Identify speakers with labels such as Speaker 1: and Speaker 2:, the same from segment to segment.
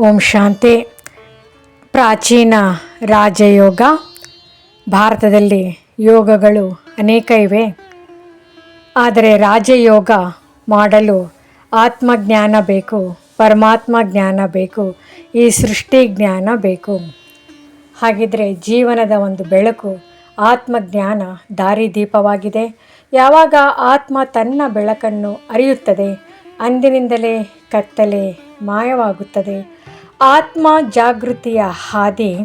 Speaker 1: ಓಂ ಶಾಂತಿ. ಪ್ರಾಚೀನ ರಾಜಯೋಗ. ಭಾರತದಲ್ಲಿ ಯೋಗಗಳು ಅನೇಕ ಇವೆ. ಆದರೆ ರಾಜಯೋಗ ಮಾಡಲು ಆತ್ಮಜ್ಞಾನ ಬೇಕು, ಪರಮಾತ್ಮ ಜ್ಞಾನ ಬೇಕು, ಈ ಸೃಷ್ಟಿ ಜ್ಞಾನ ಬೇಕು. ಹಾಗಿದ್ರೆ ಜೀವನದ ಒಂದು ಬೆಳಕು ಆತ್ಮಜ್ಞಾನ ದಾರಿದೀಪವಾಗಿದೆ ಯಾವಾಗ ಆತ್ಮ ತನ್ನ ಬೆಳಕನ್ನು ಅರಿಯುತ್ತದೆ, ಅಂದಿನಿಂದಲೇ ಕತ್ತಲೆ ಮಾಯವಾಗುತ್ತದೆ. ಆತ್ಮ ಜಾಗೃತಿಯ ಹಾದಿ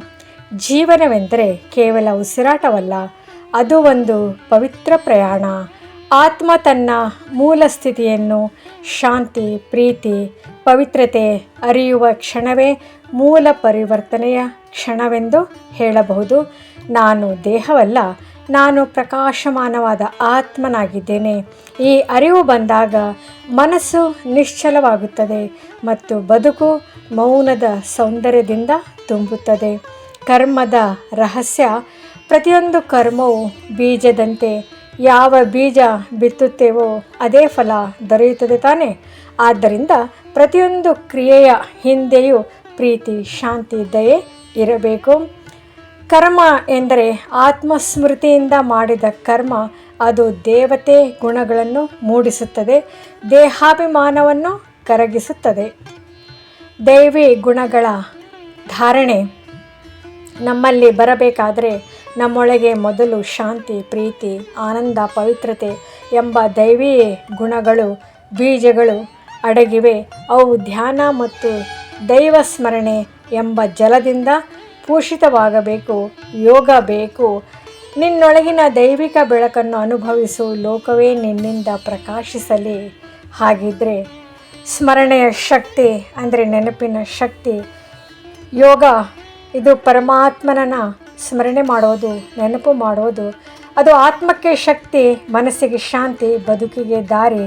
Speaker 1: ಜೀವನವೆಂದರೆ ಕೇವಲ ಉಸಿರಾಟವಲ್ಲ, ಅದು ಒಂದು ಪವಿತ್ರ ಪ್ರಯಾಣ. ಆತ್ಮ ತನ್ನ ಮೂಲ ಸ್ಥಿತಿಯನ್ನು ಶಾಂತಿ, ಪ್ರೀತಿ, ಪವಿತ್ರತೆ ಅರಿಯುವ ಕ್ಷಣವೇ ಮೂಲ ಪರಿವರ್ತನೆಯ ಕ್ಷಣವೆಂದು ಹೇಳಬಹುದು. ನಾನು ದೇಹವಲ್ಲ ನಾನು ಪ್ರಕಾಶಮಾನವಾದ ಆತ್ಮನಾಗಿದ್ದೇನೆ. ಈ ಅರಿವು ಬಂದಾಗ ಮನಸ್ಸು ನಿಶ್ಚಲವಾಗುತ್ತದೆ ಮತ್ತು ಬದುಕು ಮೌನದ ಸೌಂದರ್ಯದಿಂದ ತುಂಬುತ್ತದೆ. ಕರ್ಮದ ರಹಸ್ಯ, ಪ್ರತಿಯೊಂದು ಕರ್ಮವು ಬೀಜದಂತೆ ಯಾವ ಬೀಜ ಬಿತ್ತುತ್ತೇವೋ ಅದೇ ಫಲ ದೊರೆಯುತ್ತದೆ ತಾನೇ. ಆದ್ದರಿಂದ ಪ್ರತಿಯೊಂದು ಕ್ರಿಯೆಯ ಹಿಂದೆಯೂ ಪ್ರೀತಿ, ಶಾಂತಿ, ದಯೆ ಇರಬೇಕು. ಕರ್ಮ ಎಂದರೆ ಆತ್ಮಸ್ಮೃತಿಯಿಂದ ಮಾಡಿದ ಕರ್ಮ. ಅದು ದೇವತೆ ಗುಣಗಳನ್ನು ಮೂಡಿಸುತ್ತದೆ, ದೇಹಾಭಿಮಾನವನ್ನು ಕರಗಿಸುತ್ತದೆ. ದೈವಿ ಗುಣಗಳ ಧಾರಣೆ. ನಮ್ಮಲ್ಲಿ ಬರಬೇಕಾದರೆ ನಮ್ಮೊಳಗೆ ಮೊದಲು ಶಾಂತಿ, ಪ್ರೀತಿ, ಆನಂದ, ಪವಿತ್ರತೆ ಎಂಬ ದೈವಿ ಗುಣಗಳು, ಬೀಜಗಳು ಅಡಗಿವೆ. ಅವು ಧ್ಯಾನ ಮತ್ತು ದೈವ ಸ್ಮರಣೆ ಎಂಬ ಜಲದಿಂದ ಪೂಷಿತವಾಗಬೇಕು, ಯೋಗ ಬೇಕು. ನಿನ್ನೊಳಗಿನ ದೈವಿಕ ಬೆಳಕನ್ನು ಅನುಭವಿಸು, ಲೋಕವೇ ನಿನ್ನಿಂದ ಪ್ರಕಾಶಿಸಲಿ. ಹಾಗಿದ್ರೆ ಸ್ಮರಣೆಯ ಶಕ್ತಿ ಅಂದರೆ ನೆನಪಿನ ಶಕ್ತಿ. ಯೋಗ, ಇದು ಪರಮಾತ್ಮನನ್ನು ಸ್ಮರಣೆ ಮಾಡೋದು, ನೆನಪು ಮಾಡೋದು. ಅದು ಆತ್ಮಕ್ಕೆ ಶಕ್ತಿ, ಮನಸ್ಸಿಗೆ ಶಾಂತಿ, ಬದುಕಿಗೆ ದಾರಿ.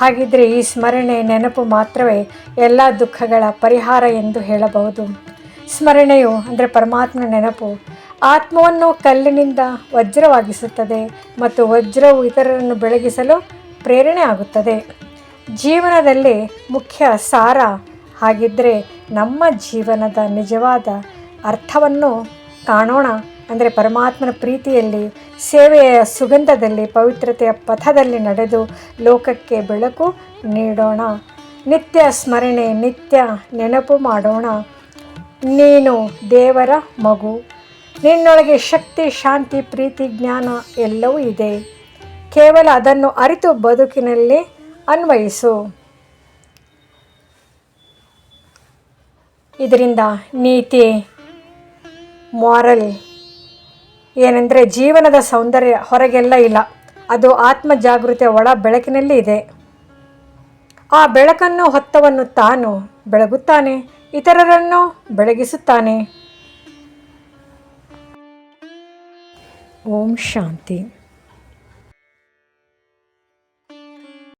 Speaker 1: ಹಾಗಿದ್ರೆ ಈ ಸ್ಮರಣೆ, ನೆನಪು ಮಾತ್ರವೇ ಎಲ್ಲ ದುಃಖಗಳ ಪರಿಹಾರ ಎಂದು ಹೇಳಬಹುದು. ಸ್ಮರಣೆಯು ಅಂದರೆ ಪರಮಾತ್ಮನ ನೆನಪು ಆತ್ಮವನ್ನು ಕಲ್ಲಿನಿಂದ ವಜ್ರವಾಗಿಸುತ್ತದೆ ಮತ್ತು ವಜ್ರವು ಇತರರನ್ನು ಬೆಳಗಿಸಲು ಪ್ರೇರಣೆ ಆಗುತ್ತದೆ. ಜೀವನದಲ್ಲಿ ಮುಖ್ಯ ಸಾರ ಹಾಗಿದ್ದರೆ ನಮ್ಮ ಜೀವನದ ನಿಜವಾದ ಅರ್ಥವನ್ನು ಕಾಣೋಣ. ಅಂದರೆ ಪರಮಾತ್ಮನ ಪ್ರೀತಿಯಲ್ಲಿ, ಸೇವೆಯ ಸುಗಂಧದಲ್ಲಿ, ಪವಿತ್ರತೆಯ ಪಥದಲ್ಲಿ ನಡೆದು ಲೋಕಕ್ಕೆ ಬೆಳಕು ನೀಡೋಣ. ನಿತ್ಯ ಸ್ಮರಣೆ, ನಿತ್ಯ ನೆನಪು ಮಾಡೋಣ. ನೀನು ದೇವರ ಮಗು. ನಿನ್ನೊಳಗೆ ಶಕ್ತಿ, ಶಾಂತಿ, ಪ್ರೀತಿ, ಜ್ಞಾನ ಎಲ್ಲವೂ ಇದೆ. ಕೇವಲ ಅದನ್ನು ಅರಿತು ಬದುಕಿನಲ್ಲಿ ಅನ್ವಯಿಸು. ಇದರಿಂದ ನೀತಿ ಮಾರಲ್ ಏನೆಂದರೆ ಜೀವನದ ಸೌಂದರ್ಯ ಹೊರಗೆಲ್ಲ ಇಲ್ಲ. ಅದು ಆತ್ಮ ಜಾಗೃತಿಯ ಒಳ ಬೆಳಕಿನಲ್ಲಿ ಇದೆ. ಆ ಬೆಳಕನ್ನು ಹೊತ್ತವನ್ನು ತಾನು ಬೆಳಗುತ್ತಾನೆ. ಇತರರನ್ನು ಬೆಳಗಿಸುತ್ತಾನೆ. ಓಂ ಶಾಂತಿ.